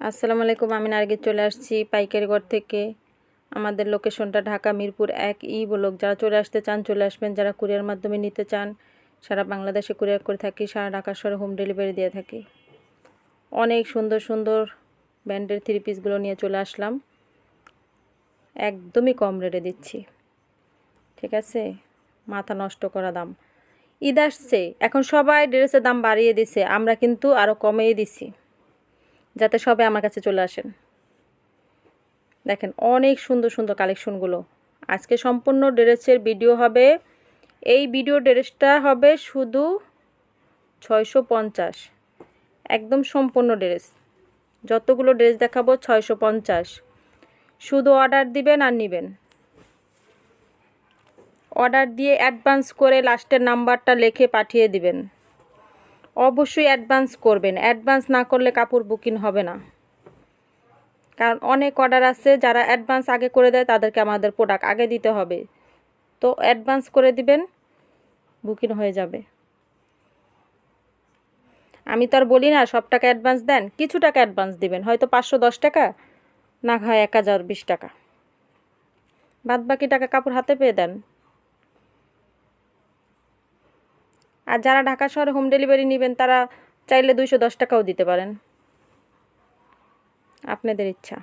আসসালামু আলাইকুম, আমি নার্গিস চলে আসছি পাইকারি ঘর থেকে। আমাদের লোকেশনটা ঢাকা মিরপুর এক ই বলক। যারা চলে আসতে চান, চলে আসবেন। যারা কুরিয়ার মাধ্যমে নিতে চান, সারা বাংলাদেশে কুরিয়ার করে থাকি, সারা ঢাকা শহরে হোম ডেলিভারি দিয়ে থাকি। অনেক সুন্দর সুন্দর ব্যান্ডের থ্রি পিসগুলো নিয়ে চলে আসলাম। একদমই কম রেটে দিচ্ছি। ঠিক আছে? মাথা নষ্ট করা দাম। ঈদ আসছে। এখন সবাই ড্রেসের দাম বাড়িয়ে দিছে। আমরা কিন্তু আরও কমিয়ে দিছি। যাতে সবাই আমার কাছে চলে আসেন। দেখেন, অনেক সুন্দর সুন্দর কালেকশনগুলো। আজকে সম্পূর্ণ ড্রেসের ভিডিও হবে। এই ভিডিও ড্রেসটা হবে শুধু ছয়শো পঞ্চাশ। একদম সম্পূর্ণ ড্রেস। যতগুলো ড্রেস দেখাবো ছয়শো পঞ্চাশ। শুধু অর্ডার দিবেন আর নেবেন। অর্ডার দিয়ে অ্যাডভান্স করে লাস্টের নাম্বারটা লিখে পাঠিয়ে দিবেন। অবশ্যই অ্যাডভান্স করবেন। অ্যাডভান্স না করলে কাপড় বুকিং হবে না। কারণ অনেক অর্ডার আছে, যারা অ্যাডভান্স আগে করে দেয়, তাদেরকে আমাদের প্রোডাক্ট আগে দিতে হবে। তো অ্যাডভান্স করে দিবেন বুকিং হয়ে যাবে। আমি তো আর বলি না, সব টাকা অ্যাডভান্স দেন। কিছু টাকা অ্যাডভান্স দিবেন, হয়তো পাঁচশো দশ টাকা, না হয় এক হাজার বিশ টাকা। বাদ বাকি টাকা কাপড় হাতে পেয়ে দেন। আর যারা ঢাকা শহরে হোম ডেলিভারি নেবেন, তারা চাইলে দুইশো দশ টাকাও দিতে পারেন। আপনাদের ইচ্ছা।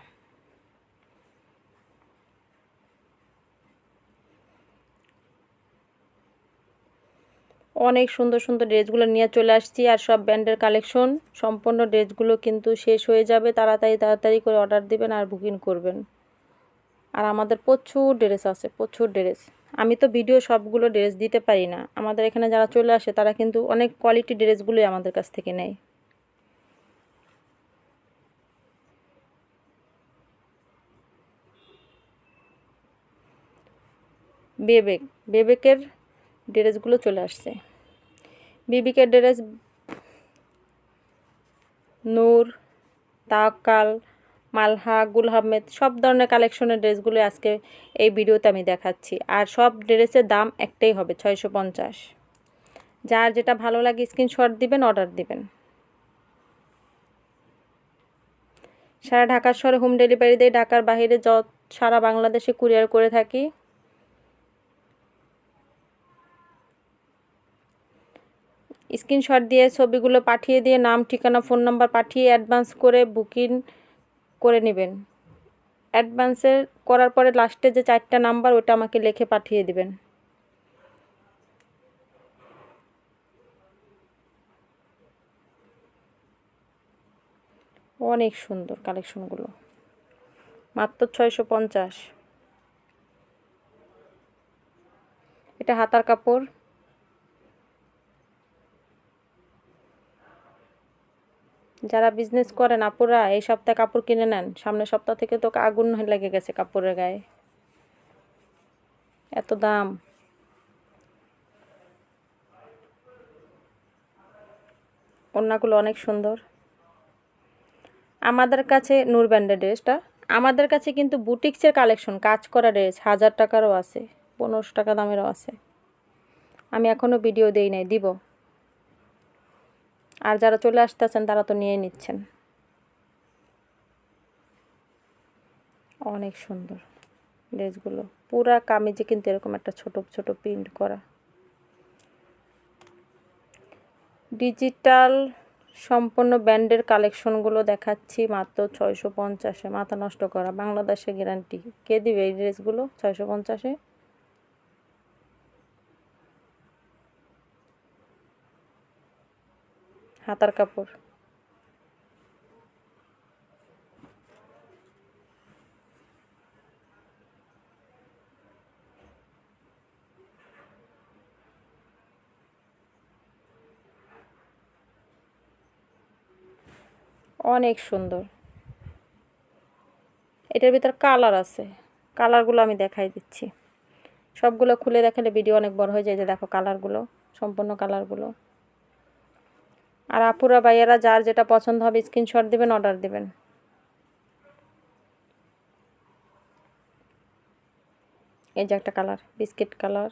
অনেক সুন্দর সুন্দর ড্রেসগুলো নিয়ে চলে আসছি আর সব ব্র্যান্ডের কালেকশন। সম্পূর্ণ ড্রেসগুলো কিন্তু শেষ হয়ে যাবে। তাড়াতাড়ি তাড়াতাড়ি করে অর্ডার দিবেন আর বুকিং করবেন। আর আমাদের প্রচুর ড্রেস আছে, প্রচুর ড্রেস। আমি তো ভিডিও সবগুলো ড্রেস দিতে পারি না। আমাদের এখানে যারা চলে আসে, তারা কিন্তু অনেক কোয়ালিটি ড্রেসগুলোই আমাদের কাছ থেকে নেয়। বেবেক, বেবেকের ড্রেসগুলো চলে আসছে। বিবিকের ড্রেস নূর তাকাল মালহা, গুল আহমেদ, সব ধরনের কালেকশনের ড্রেসগুলো আজকে এই ভিডিওতে আমি দেখাচ্ছি। আর সব ড্রেসের দাম একটাই হবে, ছয়শো পঞ্চাশ। যার যেটা ভালো লাগে স্ক্রিনশট দিবেন অর্ডার দিবেন। সারা ঢাকার শহরে হোম ডেলিভারি দেয় ঢাকার বাইরে যত সারা বাংলাদেশে কুরিয়ার করে থাকি। স্ক্রিনশট দিয়ে ছবিগুলো পাঠিয়ে দিয়ে, নাম, ঠিকানা ফোন নাম্বার পাঠিয়ে অ্যাডভান্স করে বুকিং করে নেবেন। অ্যাডভান্সের করার পরে লাস্টে যে চারটা নাম্বার ওটা আমাকে লিখে পাঠিয়ে দিবেন। অনেক সুন্দর কালেকশনগুলো মাত্র ছয়শো পঞ্চাশ। এটা হাতার কাপড়। যারা বিজনেস করেন, আপুরা, এই সপ্তাহে কাপড় কিনে নেন। সামনের সপ্তাহ থেকে তো আগুন লেগে গেছে কাপড়ের গায়ে। এত দাম। ওড়নাগুলো অনেক সুন্দর। আমাদের কাছে নূর ব্যান্ডের ড্রেসটা। আমাদের কাছে কিন্তু বুটিক্সের কালেকশন, কাজ করা ড্রেস, হাজার টাকারও আছে, পনেরোশো টাকা দামেরও আছে। আমি এখনও ভিডিও দেই নাই, দিব। আর যারা চলে আসতেছেন, তারা তো নিয়ে নিচ্ছেন। অনেক সুন্দর ড্রেসগুলো। পুরা কামিজে কিন্তু এরকম একটা ছোট ছোট প্রিন্ট করা। ডিজিটাল সম্পূর্ণ ব্যান্ডের কালেকশনগুলো দেখাচ্ছি মাত্র ছয়শো পঞ্চাশে। মাথা নষ্ট করা। বাংলাদেশে গ্যারান্টি কে দিবে এই ড্রেসগুলো? ছয়শো পঞ্চাশে? হাতার কাপড়। অনেক সুন্দর। এটার ভিতর কালার আছে। কালারগুলো আমি দেখাই দিচ্ছি। সবগুলো খুলে দেখালে ভিডিও অনেক বড় হয়ে যায় যে দেখো কালারগুলো, সম্পূর্ণ কালারগুলো। আর আপুরা ভাইয়ারা যার যেটা পছন্দ হবে স্ক্রিনশট দেবেন অর্ডার দেবেন। এই যে একটা কালার বিস্কিট কালার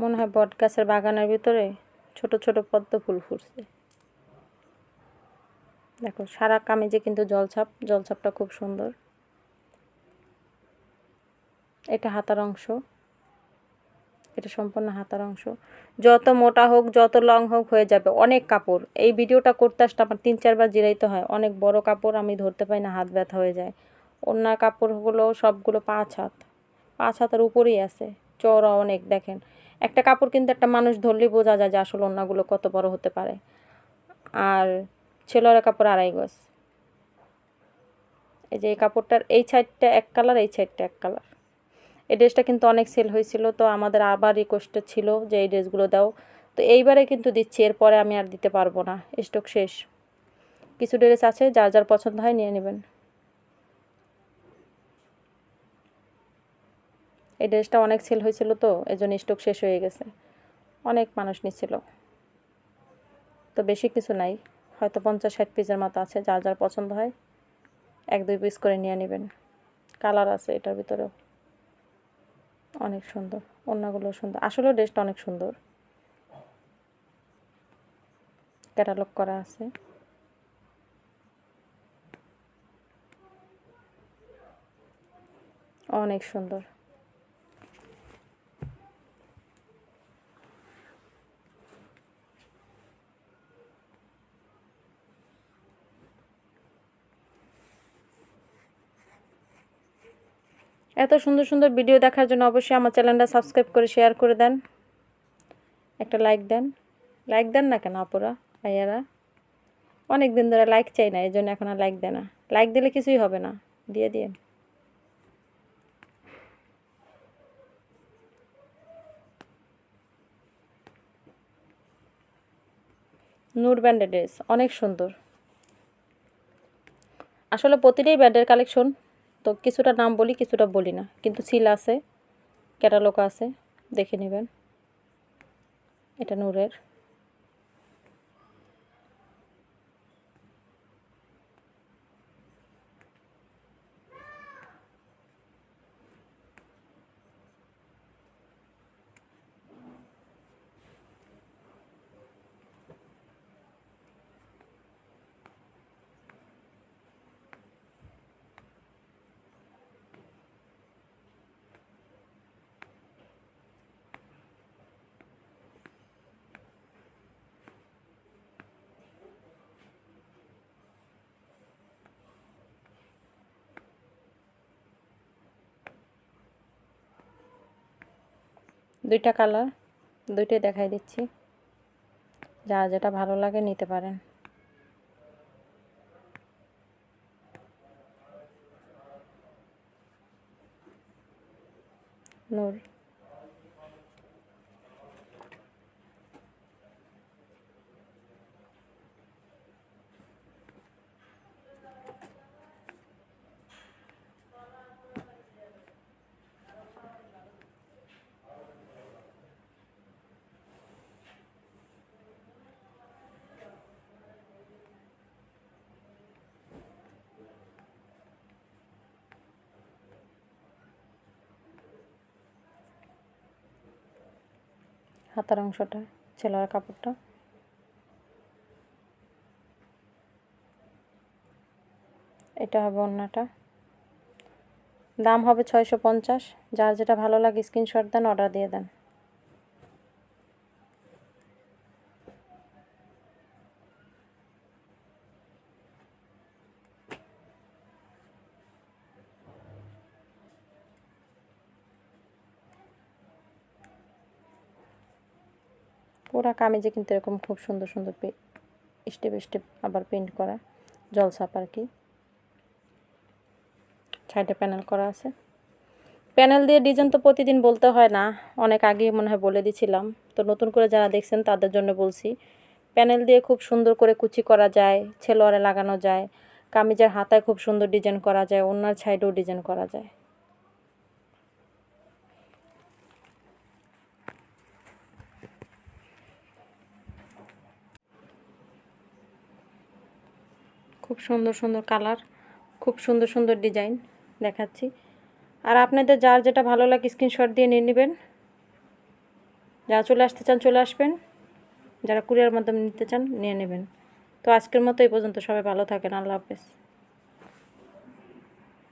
মনে হয় বট গাছের বাগানের ভিতরে ছোট ছোট পদ্ম ফুল ফুটছে। দেখো, সারা কামিজে কিন্তু জলছাপ, জলছাপটা খুব সুন্দর। এটা হাতার অংশ। এটা সম্পূর্ণ হাতার অংশ। যত মোটা হোক, যত লং হোক হয়ে যাবে। অনেক কাপড়। এই ভিডিওটা করতে আসতে আমার তিন, চারবার জিরাইতে হয়। অনেক বড় কাপড় আমি ধরতে পাই না, হাত ব্যথা হয়ে যায়। অন্যার কাপড়গুলো সবগুলো পাঁচ হাত। পাঁচ হাতের উপরেই আছে। চওড়া অনেক, দেখেন। একটা কাপড় কিন্তু একটা মানুষ ধরলেই বোঝা যায় যে আসলে অন্যগুলো কত বড় হতে পারে। আর ছেলের কাপড় আড়াই গজ। এই যে এই কাপড়টার এই সাইডটা এক কালার এই সাইডটা এক কালার এই ড্রেসটা কিন্তু অনেক সেল হয়েছিল, তো আমাদের আবার রিকোয়েস্টে ছিল যে এই ড্রেসগুলো দাও। তো এইবারে কিন্তু দিচ্ছি, এরপরে আমি আর দিতে পারব না স্টক শেষ। কিছু ড্রেস আছে, যার যার পছন্দ হয় নিয়ে নেবেন। এই ড্রেসটা অনেক সেল হয়েছিল তো এই জন্য স্টক শেষ হয়ে গেছে। অনেক মানুষ নিচ্ছিল তো বেশি কিছু নাই, হয়তো পঞ্চাশ ষাট পিসের মতো আছে, যার যার পছন্দ হয়, এক দুই পিস করে নিয়ে নেবেন। কালার আছে এটার ভিতরেও। অনেক সুন্দর অন্যগুলো সুন্দর। আসলে ড্রেসটা অনেক সুন্দর। ক্যাটালগ করা আছে। অনেক সুন্দর। এত সুন্দর সুন্দর ভিডিও দেখার জন্য অবশ্যই আমার চ্যানেলটা সাবস্ক্রাইব করে শেয়ার করে দেন। একটা লাইক দেন। লাইক দেন না কেন আপুরা, ভাইয়ারা? অনেক দিন ধরে লাইক চাই না এই জন্য এখন আর লাইক দেয় না। লাইক দিলে কিছুই হবে না। দিয়ে দিয়ে নূর ব্যান্ডের ড্রেস অনেক সুন্দর। আসলে প্রতিটাই ব্যান্ডের কালেকশন তো কিছুটা নাম বলি, কিছুটা বলি না। কিন্তু সিল আছে, ক্যাটালগ আছে, দেখে নেবেন। এটা নূরের। দুইটা কালার দুইটাই দেখাই দিচ্ছি। যা যেটা ভালো লাগে নিতে পারেন। নূর। হাতার অংশটা, ছেলার কাপড়টা। এটা হবে অন্যটা দাম হবে ছয়শো পঞ্চাশ। যার যেটা ভালো লাগে স্ক্রিনশট দেন, অর্ডার দিয়ে দেন। পুরা কামিজে কিন্তু এরকম খুব সুন্দর সুন্দর স্টেপ স্টেপ আবার পেন্ট করা জলসাপ আর কি। সাইডে প্যানেল করা আছে। প্যানেল দিয়ে ডিজাইন তো প্রতিদিন বলতে হয় না, অনেক আগে মনে হয় বলে দিছিলাম। তো নতুন করে যারা দেখছেন তাদের জন্য বলছি প্যানেল দিয়ে খুব সুন্দর করে কুচি করা যায়, ছেলোয়ারে লাগানো যায়, কামিজের হাতায় খুব সুন্দর ডিজাইন করা যায় অন্যার সাইডেও ডিজাইন করা যায়। খুব সুন্দর সুন্দর কালার, খুব সুন্দর সুন্দর ডিজাইন দেখাচ্ছি। আর আপনাদের যার যেটা ভালো লাগে স্ক্রিনশট দিয়ে নিয়ে নেবেন। যারা চলে আসতে চান, চলে আসবেন। যারা কুরিয়ার মাধ্যমে নিতে চান, নিয়ে নেবেন। তো আজকের মতো এই পর্যন্ত। সবাই ভালো থাকেন। আল্লাহ হাফেজ।